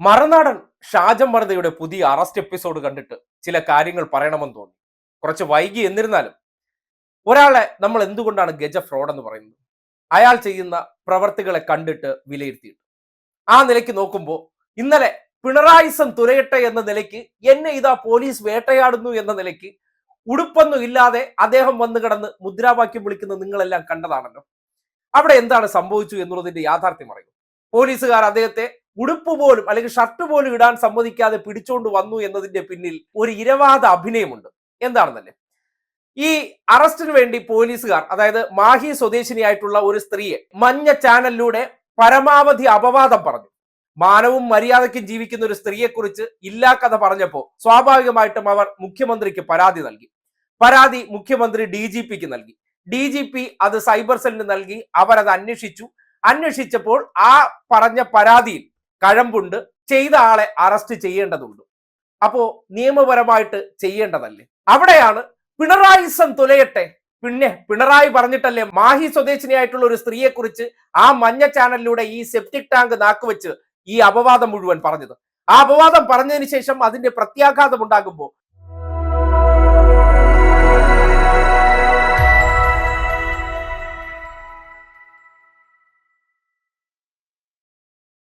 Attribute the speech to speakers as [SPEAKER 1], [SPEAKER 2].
[SPEAKER 1] മറുനാടൻ ഷാജം വർദ്ധയുടെ പുതിയ arrest episode കണ്ടിട്ട് ചില കാര്യങ്ങൾ പറയണമെന്ന് തോന്നി. കുറച്ച് വൈകി എന്നിരുന്നാലും ഒരാളെ നമ്മൾ എന്തുകൊണ്ടാണ് ഗജ ഫ്രോഡ് എന്ന് പറയുന്നത്? അയാൾ ചെയ്യുന്ന പ്രവർത്തികളെ കണ്ടിട്ട് വിലയിരുത്തിയിട്ട്. ആ നിലയ്ക്ക് നോക്കുമ്പോൾ ഇന്നലെ പിണറായിസം തുരയട്ടെ എന്ന നിലയ്ക്ക് എന്നെ ഇതാ പോലീസ് വേട്ടയാടുന്നു എന്ന നിലയ്ക്ക് ഉടുപ്പൊന്നും ഇല്ലാതെ അദ്ദേഹം വന്നു കിടന്ന് മുദ്രാവാക്യം വിളിക്കുന്ന നിങ്ങളെല്ലാം കണ്ടതാണല്ലോ. അവിടെ എന്താണ് സംഭവിച്ചു എന്നുള്ളതിന്റെ യാഥാർത്ഥ്യം അറിയും. പോലീസുകാർ അദ്ദേഹത്തെ ഉടുപ്പ് പോലും അല്ലെങ്കിൽ ഷർട്ട് പോലും ഇടാൻ സമ്മതിക്കാതെ പിടിച്ചുകൊണ്ട് വന്നു എന്നതിന്റെ പിന്നിൽ ഒരു ഇരവാദ അഭിനയമുണ്ട്. എന്താണെന്നല്ലേ? ഈ അറസ്റ്റിന് വേണ്ടി പോലീസുകാർ അതായത് മാഹി സ്വദേശിനിയായിട്ടുള്ള ഒരു സ്ത്രീയെ മഞ്ഞ ചാനലിലൂടെ പരമാവധി അപവാദം പറഞ്ഞു. മാനവും മര്യാദയ്ക്കും ജീവിക്കുന്ന ഒരു സ്ത്രീയെക്കുറിച്ച് ഇല്ലാ കഥ പറഞ്ഞപ്പോൾ സ്വാഭാവികമായിട്ടും അവർ മുഖ്യമന്ത്രിക്ക് പരാതി നൽകി. പരാതി മുഖ്യമന്ത്രി ഡി ജി പിക്ക് നൽകി. ഡി ജി പി അത് സൈബർ സെല്ലിന് നൽകി. അവരത് അന്വേഷിച്ചു. അന്വേഷിച്ചപ്പോൾ ആ പറഞ്ഞ പരാതിയിൽ കഴമ്പുണ്ട്. ചെയ്ത ആളെ അറസ്റ്റ് ചെയ്യേണ്ടതുണ്ട്. അപ്പോ നിയമപരമായിട്ട് ചെയ്യേണ്ടതല്ലേ? അവിടെയാണ് പിണറായിസം തുലയട്ടെ. പിന്നെ പിണറായി പറഞ്ഞിട്ടല്ലേ മാഹി സ്വദേശിനിയായിട്ടുള്ള ഒരു സ്ത്രീയെ കുറിച്ച് ആ മഞ്ഞ ചാനലിലൂടെ ഈ സെപ്റ്റിക് ടാങ്ക് നാക്കുവെച്ച് ഈ അപവാദം മുഴുവൻ പറഞ്ഞത്. ആ അപവാദം പറഞ്ഞതിന് ശേഷം അതിന്റെ പ്രത്യാഘാതം ഉണ്ടാകുമ്പോൾ